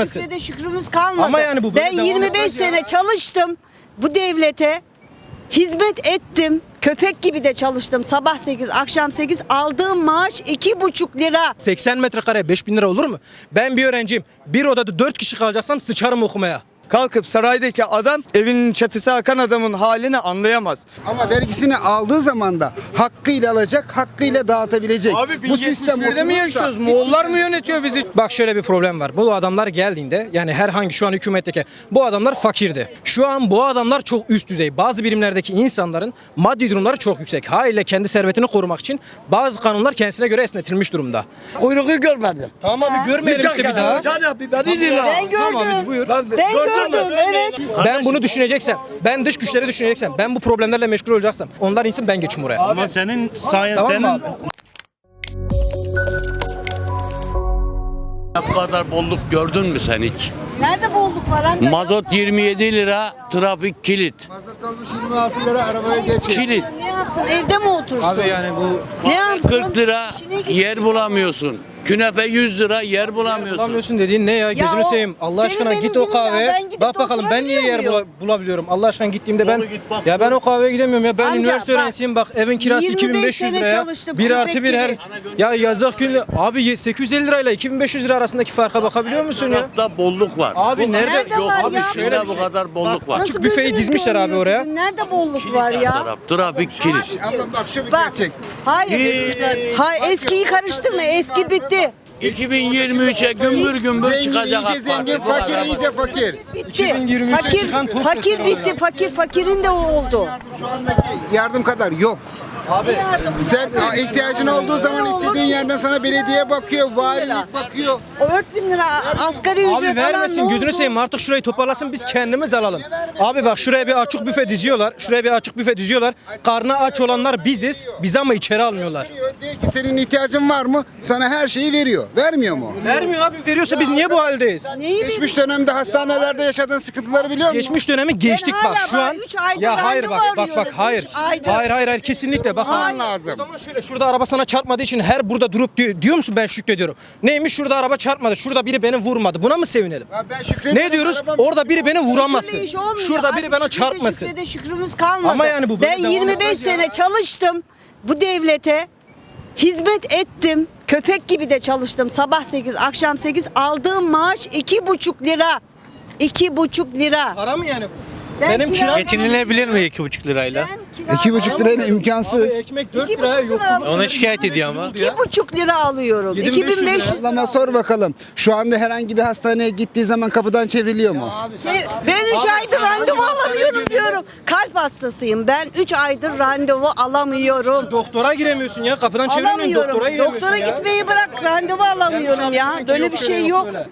Nasıl? Şükrede şükrümüz kalmadı. Ama yani bu böyle ben devam 25 etmez ya. sene çalıştım bu devlete. Hizmet ettim. Köpek gibi de çalıştım. Sabah 8, akşam 8. Aldığım maaş 2,5 lira. 80 metrekare 5000 lira olur mu? Ben bir öğrenciyim. Bir odada 4 kişi kalacaksam sıçarım okumaya. Kalkıp saraydaki adam evinin çatısı akan adamın halini anlayamaz. Ama vergisini aldığı zaman da hakkıyla alacak, hakkıyla dağıtabilecek. Abi bu sistem mi oturursa- yaşıyoruz? Moğollar mı yönetiyor bizi? Bak şöyle bir problem var. Bu adamlar geldiğinde yani herhangi şu an hükümetteki bu adamlar fakirdi. Şu an bu adamlar çok üst düzey. Bazı birimlerdeki insanların maddi durumları çok yüksek. Haliyle kendi servetini korumak için bazı kanunlar kendisine göre esnetilmiş durumda. Kuyruğu görmedim. Tamam abi görmeyelim işte bir daha. Can biberi lira. Ben Tamam abi, gördüm. buyur. Ben gördüm. Evet. Ben bunu düşüneceksem, ben dış güçleri düşüneceksem, ben bu problemlerle meşgul olacaksam onlar insin ben geçim oraya. Ama senin sayen Tamam mı senin abi? Bu kadar bolluk gördün mü sen hiç? Nerede bolluk var amca? Mazot 27 lira, trafik kilit. Mazot olmuş 26 lira arabaya geçiyor. Kilit. Ne yapsın? Evde mi otursun? Abi yani bu ne yapsın? 40 lira İşine yer bulamıyorsun. Künefe 100 lira yer bulamıyorsun. bulamıyorsun dediğin ne ya? Gözünü o- seveyim. Allah senin aşkına benim git o günümden kahveye. ben gidip Bak bakalım ben niye yer oturabiliyor bula- bulabiliyorum? Allah aşkına gittiğimde ben ya ben o kahveye gidemiyorum ya. Ben Amca, üniversite bak, öğrencisiyim bak. Evin kirası 25 2500 sene liraya. çalıştım, 1 köpek artı 1 her ya yazık gün abi ye- 850 lirayla 2500 lira arasındaki farka bakabiliyor musun ya? Tarafta bolluk var. Abi nerede? Nerede Yok var abi ya? şöyle bir bu şey. kadar bolluk var. Açık büfeyi gözünüz dizmişler abi görmüyor oraya. sizin? Nerede bolluk var ya? Taraf, trafik kilit. Ablam bak şu bir Bak. gerçek. Hayır. Hayır eskiyi karıştırma. Eski bitti. 2023'e gümbür gümbür Zengin çıkacak iyice AK zengin, kadar fakir iyice fakir. Bitti. 2023'e Fakir, çıkan fakir bitti. Fakir fakirin de o oldu. Şu andaki yardım kadar yok. Sen a, ihtiyacın olduğu zaman istediğin yerden sana belediye bakıyor, valilik bakıyor. O 4000 lira asgari ücret Abi vermesin gözünü seveyim artık şurayı toparlasın biz kendimiz alalım. Abi bak şuraya bir açık büfe diziyorlar. Şuraya bir açık büfe diziyorlar. Karnı aç olanlar biziz. Biz ama içeri almıyorlar. Diyor, ki senin ihtiyacın var mı? Sana her şeyi veriyor. Vermiyor mu? Vermiyor abi veriyorsa biz niye bu haldeyiz? Neyi Geçmiş dönemde hastanelerde yaşadığın sıkıntıları biliyor musun? Geçmiş dönemi geçtik bak şu an. Ya hayır bak bak bak hayır. Hayır hayır hayır kesinlikle bak. Bulman abi. lazım. O zaman şöyle şurada araba sana çarpmadığı için her burada durup diyor, diyor musun ben şükrediyorum. Neymiş şurada araba çarpmadı. Şurada biri beni vurmadı. Buna mı sevinelim? Ya ben şükrediyorum, Ne diyoruz? arabam- Orada biri beni vuramasın. Şükürle iş olmuyor. Şurada biri Artık bana şükrede çarpmasın. şükrede şükrümüz kalmadı. Ama yani bu böyle ben devam 25 etmez ya. sene çalıştım bu devlete. Hizmet ettim. Köpek gibi de çalıştım. Sabah 8, akşam 8. Aldığım maaş 2,5 lira. 2,5 lira. Para mı yani bu? Ben Benim kira- kiram Geçinilebilir mi iki buçuk lirayla? İki buçuk lirayla Abi imkansız. ekmek 4 İki liraya buçuk lira alıyorum. Ona şikayet ediyor ama. İki buçuk lira alıyorum. 7500 lira. 2500 Ablama sor bakalım. Şu anda herhangi bir hastaneye gittiği zaman kapıdan çevriliyor mu? Şey, ben 3 Abi, aydır abi, randevu hastaneye alamıyorum girdiğinde- diyorum. Kalp hastasıyım. Ben 3 aydır randevu alamıyorum. Doktora giremiyorsun ya. Kapıdan çevirmiyorsun Alamıyorum. doktora giremiyorsun Doktora ya. gitmeyi bırak randevu alamıyorum Yani ya. Böyle bir yok, şey yok yok. böyle.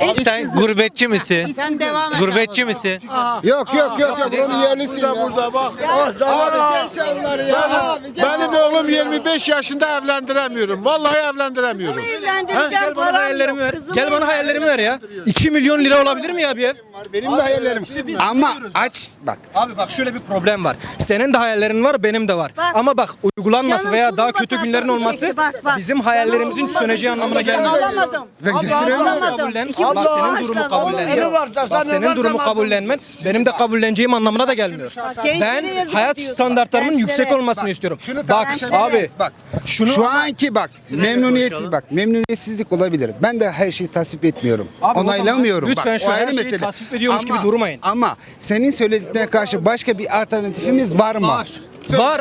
Abi sen gurbetçi misin? Sen devam Gurbetçi misin? Yok yok yok yok buranın yerlisi ya. Burada bak. Abi genç onlar ya. Abi. Benim oğlum 25 yaşında evlendiremiyorum. Vallahi evlendiremiyorum. Ama evlendireceğim param hayallerimi ver. Kızımı Gel bana hayallerimi ver ya. 2 milyon lira olabilir mi ya bir ev? Benim de hayallerim. işte biz Ama biliyoruz. aç bak. Abi bak şöyle bir problem var. Senin de hayallerin var, benim de var. Bak. Ama bak uygulanması Canım veya daha kötü günlerin tatlısı olması çekti, bak, bak. bizim hayallerimizin Canım söneceği anlamına gelmiyor. Alamadım. Ben götüremiyorum. Alamadım. Kabullen. İki Bak buçuk senin durumu maaşla. Bak senin durumu kabullenmen benim de kabulleneceğim anlamına da gelmiyor. gençlere Ben yazık hayat diyorsun. standartlarımın Gençlere. yüksek olmasını istiyorum. Şunu Bak tartışabiliriz. abi bak. şunu Şu anki bak memnuniyetsiz bak memnuniyetsizlik olabilir. Ben de her şeyi tasvip etmiyorum. Abi Onaylamıyorum. lütfen bak, şu o her ayrı şeyi mesele. tasvip ediyormuş gibi durmayın. Ama senin söylediklerine karşı başka bir alternatifimiz var mı? Var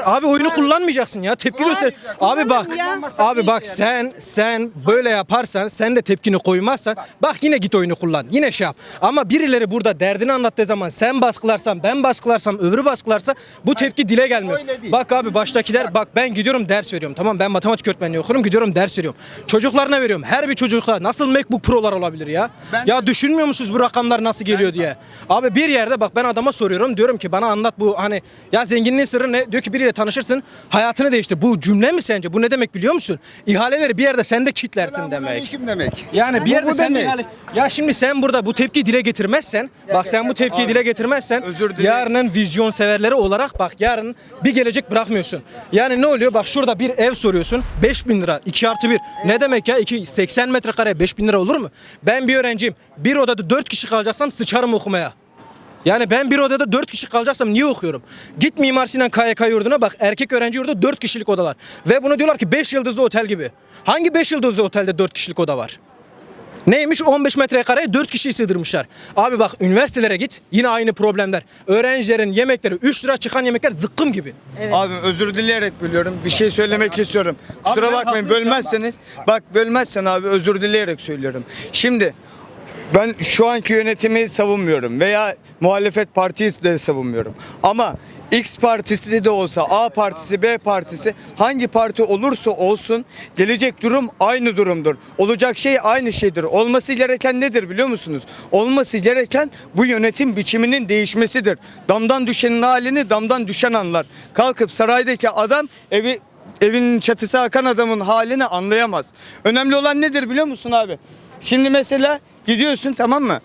abi oyunu kullanmayacaksın ya tepki göster. Abi bak ya. abi bak sen sen böyle yaparsan sen de tepkini koymazsan bak yine git oyunu kullan yine şey yap. Ama birileri burada derdini anlattığı zaman sen baskılarsan ben baskılarsam öbürü baskılarsa bu tepki dile gelmiyor. öyle değil. Bak abi baştakiler bak ben gidiyorum ders veriyorum tamam ben matematik öğretmenliği okuyorum gidiyorum ders veriyorum. Çocuklarına veriyorum her bir çocukla nasıl MacBook Pro'lar olabilir ya? Ben ya düşünmüyor musunuz bu rakamlar nasıl geliyor diye? Abi bir yerde bak ben adama soruyorum diyorum ki bana anlat bu hani ya zenginliğin sırrı ne? Diyor diyor ki biriyle tanışırsın hayatını değiştir. Bu cümle mi sence? Bu ne demek biliyor musun? İhaleleri bir yerde sen de kitlersin demek. Kim demek? Yani bir yerde bu sen de demek. ihale... Ya şimdi sen burada bu tepkiyi dile getirmezsen, bak sen bu tepkiyi dile getirmezsen yarının vizyon severleri olarak bak yarın bir gelecek bırakmıyorsun. Yani ne oluyor? Bak şurada bir ev soruyorsun. 5000 lira 2 artı 1. Ne demek ya? 2, 80 metrekare 5000 lira olur mu? Ben bir öğrenciyim. Bir odada 4 kişi kalacaksam sıçarım okumaya. Yani ben bir odada 4 kişi kalacaksam niye okuyorum? Git Mimar Sinan KYK yurduna bak erkek öğrenci yurdu 4 kişilik odalar. Ve bunu diyorlar ki 5 yıldızlı otel gibi. Hangi 5 yıldızlı otelde 4 kişilik oda var? Neymiş 15 metrekareye 4 kişiyi sığdırmışlar. Abi bak üniversitelere git yine aynı problemler. Öğrencilerin yemekleri 3 lira çıkan yemekler zıkkım gibi. Abi özür dileyerek bölüyorum. Bir şey söylemek istiyorum. Kusura bakmayın bölmezseniz. Bak bölmezsen abi özür dileyerek söylüyorum. Şimdi ben şu anki yönetimi savunmuyorum veya muhalefet partisi de savunmuyorum. Ama X partisi de olsa A partisi B partisi hangi parti olursa olsun gelecek durum aynı durumdur. Olacak şey aynı şeydir. Olması gereken nedir biliyor musunuz? Olması gereken bu yönetim biçiminin değişmesidir. Damdan düşenin halini damdan düşen anlar. Kalkıp saraydaki adam evi evinin çatısı akan adamın halini anlayamaz. Önemli olan nedir biliyor musun abi? Şimdi mesela gidiyorsun tamam mı?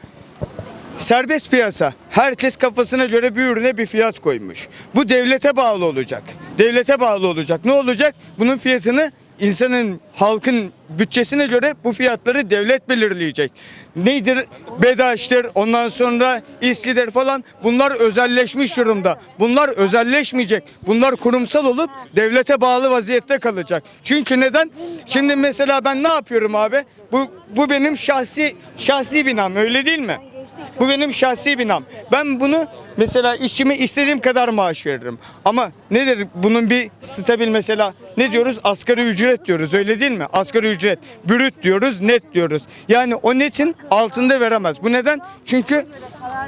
Serbest piyasa. Herkes kafasına göre bir ürüne bir fiyat koymuş. Bu devlete bağlı olacak. Devlete bağlı olacak. Ne olacak? Bunun fiyatını insanın, halkın bütçesine göre bu fiyatları devlet belirleyecek. Nedir? BEDAŞ'tır, ondan sonra İSKİ'dir falan. Bunlar özelleşmiş durumda. Bunlar özelleşmeyecek. Bunlar kurumsal olup devlete bağlı vaziyette kalacak. Çünkü neden? Şimdi mesela ben ne yapıyorum abi? Bu bu benim şahsi şahsi binam öyle değil mi? Bu benim şahsi binam. Ben bunu mesela işçime istediğim kadar maaş veririm. Ama nedir bunun bir stabil mesela ne diyoruz? Asgari ücret diyoruz öyle değil mi? Asgari ücret. Brüt diyoruz, net diyoruz. Yani o netin altında veremez. Bu neden? Çünkü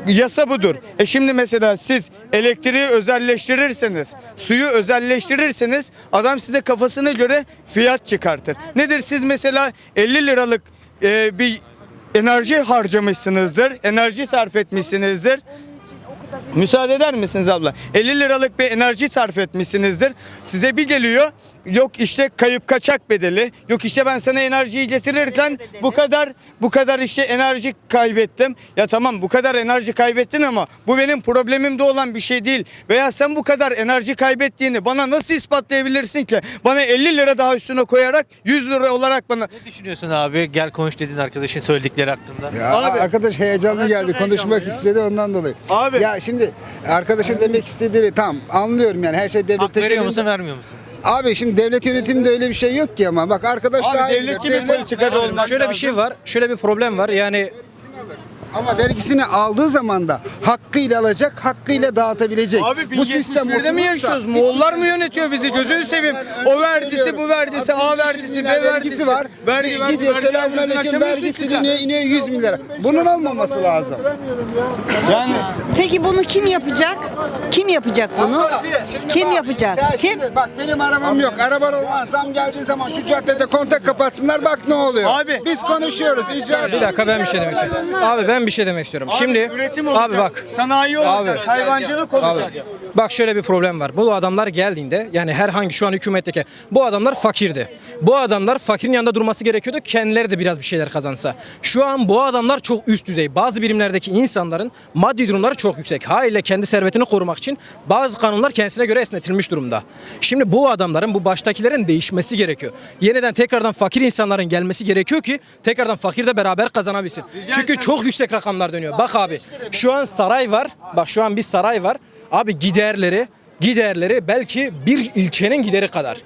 yasa budur. E şimdi mesela siz elektriği özelleştirirseniz, suyu özelleştirirseniz adam size kafasına göre fiyat çıkartır. Nedir siz mesela 50 liralık e, bir enerji harcamışsınızdır, enerji sarf etmişsinizdir. Müsaade eder misiniz abla? 50 liralık bir enerji sarf etmişsinizdir. Size bir geliyor. Yok işte kayıp kaçak bedeli. Yok işte ben sana enerjiyi getirirken bu kadar bu kadar işte enerji kaybettim. Ya tamam bu kadar enerji kaybettin ama bu benim problemimde olan bir şey değil. Veya sen bu kadar enerji kaybettiğini bana nasıl ispatlayabilirsin ki? Bana 50 lira daha üstüne koyarak 100 lira olarak bana Ne düşünüyorsun abi? Gel konuş dediğin arkadaşın söyledikleri hakkında. Ya arkadaş heyecanlı geldi. Konuşmak istedi ondan dolayı. Abi. Ya şimdi arkadaşın demek istediğini tam anlıyorum yani her şey devlet Hak veriyor musun vermiyor musun? Abi şimdi devlet yönetiminde öyle bir şey yok ki ama bak arkadaş Abi daha iyi devletçi bilir. bir Devlet- politikada olmak Şöyle bir lazım. şey var. Şöyle bir problem var. Yani Ama vergisini aldığı zaman da hakkıyla alacak, hakkıyla dağıtabilecek. Abi bu sistem mi oturursa- yaşıyoruz? Moğollar mı yönetiyor bizi? Gözünü seveyim. O verdisi, bu verdisi, A verdisi, B vergisi var. Vergi, vergi, Gidiyor vergi selamun vergisi aleyküm vergisi iniyor, iniyor 100 milyar. Bunun olmaması lazım. Yani Peki bunu kim yapacak? Kim yapacak bunu? Şimdi Kim bak, yapacak? sen Kim? şimdi bak benim arabam yok. Araban olan zam geldiği zaman şu caddede kontak kapatsınlar bak ne oluyor. Abi. Biz konuşuyoruz. icraat. bir dakika ben bir şey demek istiyorum. Abi ben bir şey demek istiyorum. Şimdi üretim olacak, abi bak sanayi olacak, Abi. hayvancılık Abi, olacak. bak şöyle bir problem var. Bu adamlar geldiğinde yani herhangi şu an hükümetteki bu adamlar fakirdi. Bu adamlar fakirin yanında durması gerekiyordu. Kendileri de biraz bir şeyler kazansa. Şu an bu adamlar çok üst düzey. Bazı birimlerdeki insanların maddi durumları çok yüksek. Haliyle kendi servetini korumak için bazı kanunlar kendisine göre esnetilmiş durumda. Şimdi bu adamların bu baştakilerin değişmesi gerekiyor. Yeniden tekrardan fakir insanların gelmesi gerekiyor ki tekrardan fakir de beraber kazanabilsin. Çünkü çok yüksek rakamlar dönüyor. Bak abi şu an saray var. Bak şu an bir saray var. Abi giderleri giderleri belki bir ilçenin gideri kadar.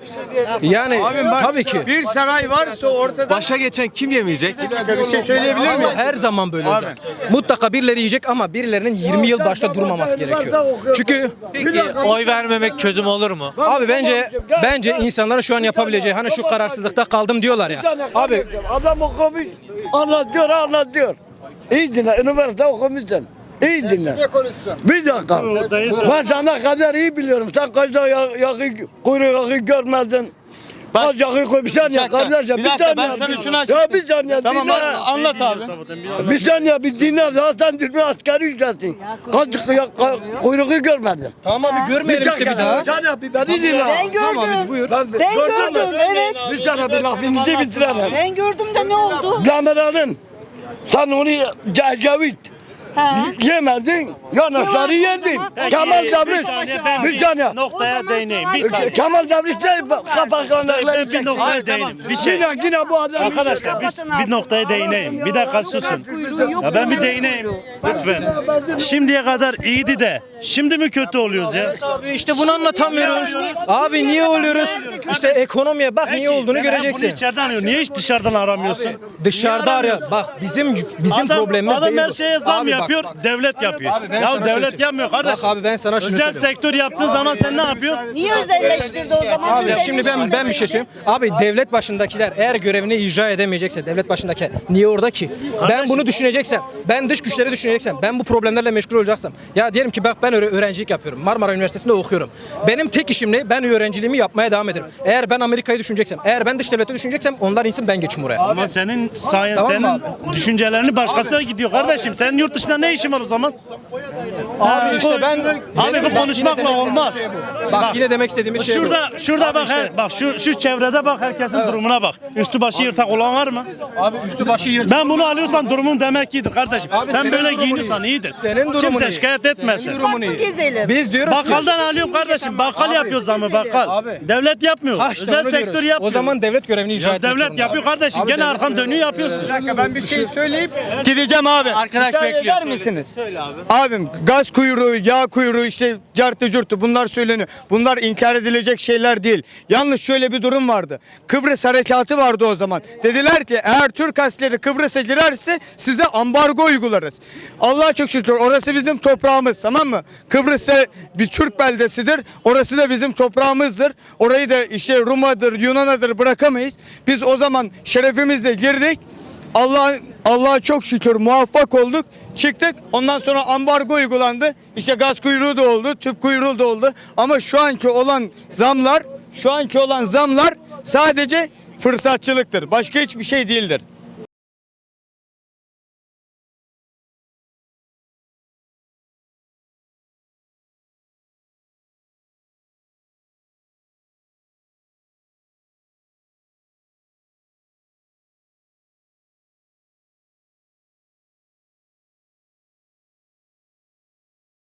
Yani bak, tabii ki. Bir saray varsa ortada Başa geçen kim yemeyecek? bir şey söyleyebilir miyim? Ama her zaman böyle olacak. Mutlaka birileri yiyecek ama birilerinin 20 yıl başta durmaması gerekiyor. Çünkü Peki oy vermemek çözüm olur mu? abi bence bence insanların şu an yapabileceği hani şu kararsızlıkta kaldım diyorlar ya. Abi Adam okumuş anlatıyor anlatıyor. İyi dinle üniversite okumuşsun. İyi dinle. Konuşsun? Bir dakika. Ben sana kadar iyi biliyorum. Sen kaçta ya, yakı, kuyruk yakı görmedin. Bak- Az yakın koy bir saniye dakika, kardeşim. bir Bir, dakika, ben sana şunu Ya açıklayayım. bir saniye. Tamam dinle. an- anlat abi. Bir saniye bir dinle. Zaten düzgün asgari ücretin. Kaç ya, ka- kuyruğu görmedim. Tamam abi görmeyelim işte bir daha. Bir saniye bir beni dinle. Ben Tamam gördüm. Ben gördüm evet. Bir saniye bir lafınızı bitirelim. Ben gördüm de ne oldu? Kameranın sen onu Ecevit Yemedin, yanakları yedin. Kemal Davriş, bir saniye. Noktaya değineyim. Bir Kemal Davriş ne kafa kanakları bir noktaya değineyim. Bir şey. Yine yine bu adam. Arkadaşlar biz bir noktaya değineyim. Bir dakika susun. Ya ben bir değineyim. Lütfen. Şimdiye kadar iyiydi de şimdi mi kötü oluyoruz ya? Abi işte bunu anlatamıyoruz. Abi niye oluyoruz? İşte ekonomiye bak niye Peki, olduğunu göreceksin. Bunu içeriden arıyorsun. Niye hiç dışarıdan aramıyorsun? Dışarıda arıyor. aramıyorsun? Bak bizim bizim Adam, problemimiz adam değil her bu. şeye zam Abi bak, yapıyor, bak. devlet yapıyor. Abi ben ya sana devlet söyleyeyim. yapmıyor kardeş. Bak abi ben sana şunu Özel sektör yaptığı zaman sen ne yapıyorsun? Niye özelleştirdi o zaman? Abi şimdi ben ben bir şey söyleyeyim. Abi devlet başındakiler eğer görevini icra edemeyecekse devlet başındaki niye orada ki? Ben bunu düşüneceksem, ben dış güçleri düşüneceksem, ben bu problemlerle meşgul olacaksam. Ya diyelim ki bak ben öğre- öğrencilik yapıyorum. Marmara Üniversitesi'nde okuyorum. Benim tek işim ne? Ben öğrenciliğimi yapmaya devam ederim. Eğer ben Amerika'yı düşüneceksem, eğer ben dış devleti düşüneceksem onlar insin ben geçim oraya. Ama senin sayen, Tamam mı senin düşüncelerini başkasına gidiyor kardeşim. Senin yurt dışında ne işin var o zaman? Abi işte ben Abi bu konuşmakla olmaz. Bak, yine demek istediğimiz şey bu. Şurada şurada bak işte- her, bak şu şu çevrede bak herkesin durumuna bak. Üstü başı yırtak olan var mı? Abi üstü başı yırtık. Ben bunu alıyorsam durumun demek iyidir kardeşim. Abi Sen böyle durumun giyiniyorsan iyi. iyidir. Senin durumun Kimse iyi. şikayet etmesin. Durumun iyi. gezelim. Biz diyoruz ki Bakkaldan alıyorum kardeşim. Bakkal Abi, yapıyoruz ama bakkal. Abi. Devlet yapmıyor. Ha işte Özel onu sektör yapıyor. O zaman devlet görevini icra ya etmek devlet zorunda. yapıyor kardeşim. Abi Gene devlet arkan dönüyor yapıyorsun. Bir dakika ben bir şey söyleyip gideceğim abi. Arkadaş bekliyor. misiniz? Abim gaz kuyruğu, yağ kuyruğu işte cartı curtu bunlar söyleniyor. Bunlar inkar edilecek şeyler değil. Yalnız şöyle bir durum vardı. Kıbrıs harekatı vardı o zaman. Dediler ki eğer Türk askerleri Kıbrıs'a girerse size ambargo uygularız. Allah'a çok şükür orası bizim toprağımız tamam mı? Kıbrıs'a bir Türk beldesidir. Orası da bizim toprağımızdır. Orayı da işte Ruma'dır, Yunan'adır bırakamayız. Biz o zaman şerefimizle girdik. Allah Allah'a çok şükür muvaffak olduk. Çıktık. Ondan sonra ambargo uygulandı. İşte gaz kuyruğu da oldu, tüp kuyruğu da oldu. Ama şu anki olan zamlar, şu anki olan zamlar sadece fırsatçılıktır. Başka hiçbir şey değildir.